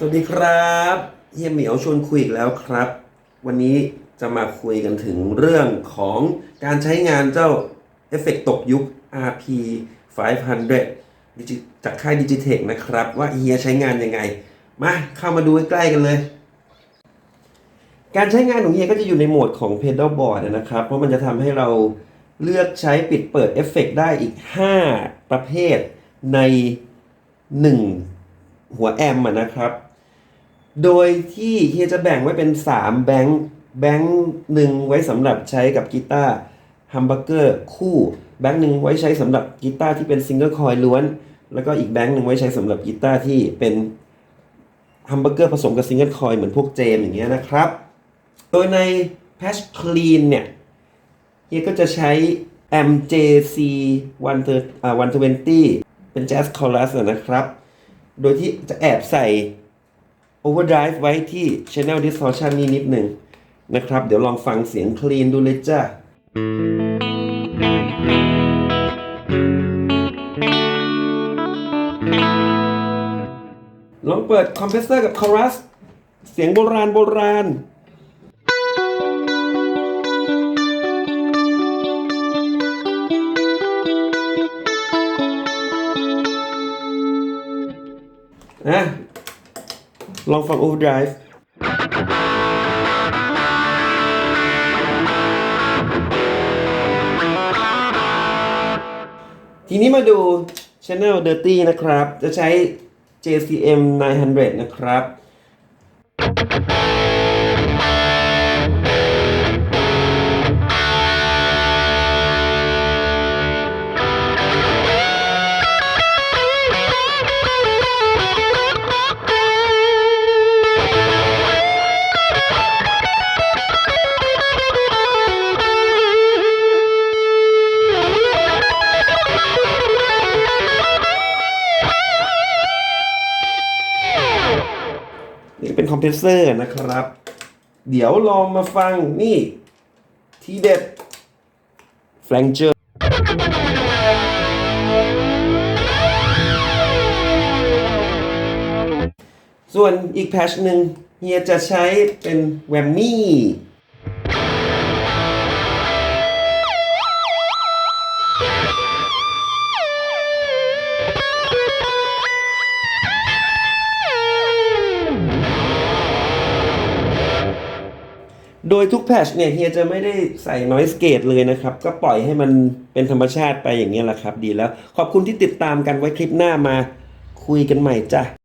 สวัสดีครับเฮียเหมียวชวนคุยอีกแล้วครับ วันนี้จะมาคุยกันถึงเรื่องของการใช้งานเจ้าเอฟเฟกตกยุค RP 500จากค่าย Digitech นะครับ ว่าเฮียใช้งานยังไง มาเข้ามาดูใกล้ๆกันเลย การใช้งานของเฮียก็จะอยู่ในโหมดของ Pedal Board นะครับ เพราะมันจะทำให้เราเลือกใช้ปิดเปิดเอฟเฟกได้อีก 5 ประเภทใน 1 หัวแอมป์อะนะครับ โดยที่เฮียจะแบ่งไว้เป็น 3 แบงค์แบงค์หนึ่งไว้สำหรับใช้กับกีตาร์ฮัมเบอร์เกอร์คู่แบงค์หนึ่งไว้ใช้สำหรับกีตาร์ที่เป็นซิงเกิลคอยล้วน แล้วก็อีกแบงค์หนึ่งไว้ใช้สำหรับกีตาร์ที่เป็นฮัมเบอร์เกอร์ผสมกับซิงเกิลคอยเหมือนพวกเจมอย่างเงี้ยนะครับ โดยใน Patch Clean เนี่ยเฮียก็จะใช้ MJC 120เป็น Jazz Chorus นะครับ โดยที่จะแอบใส่ Overdrive ไว้ที่ Channel Distortion นี่นิดหนึ่งนะครับ เดี๋ยวลองฟังเสียง clean ดูเลยจ้าลองเปิดคอมเพรสเซอร์กับคอรัส เสียงโบราณโบราณนะ ลองฟัง Overdrive ทีนี้มาดู Channel Dirty นะครับ จะใช้ JCM 900 นะครับ นี่เป็นคอมเพรสเซอร์นะครับ เดี๋ยวลองมาฟังนี่ ทีเด็ดแฟลงเจอร์ส่วนอีกแพชหนึ่งเฮียจะใช้เป็นแวมมี่ โดยทุกแพชเนี่ยเฮียจะไม่ได้ใส่น้อยสเกตเลยนะครับ ก็ปล่อยให้มันเป็นธรรมชาติไปอย่างนี้ยแหละครับ ดีแล้ว ขอบคุณที่ติดตามกันไว้คลิปหน้ามาคุยกันใหม่จ้ะ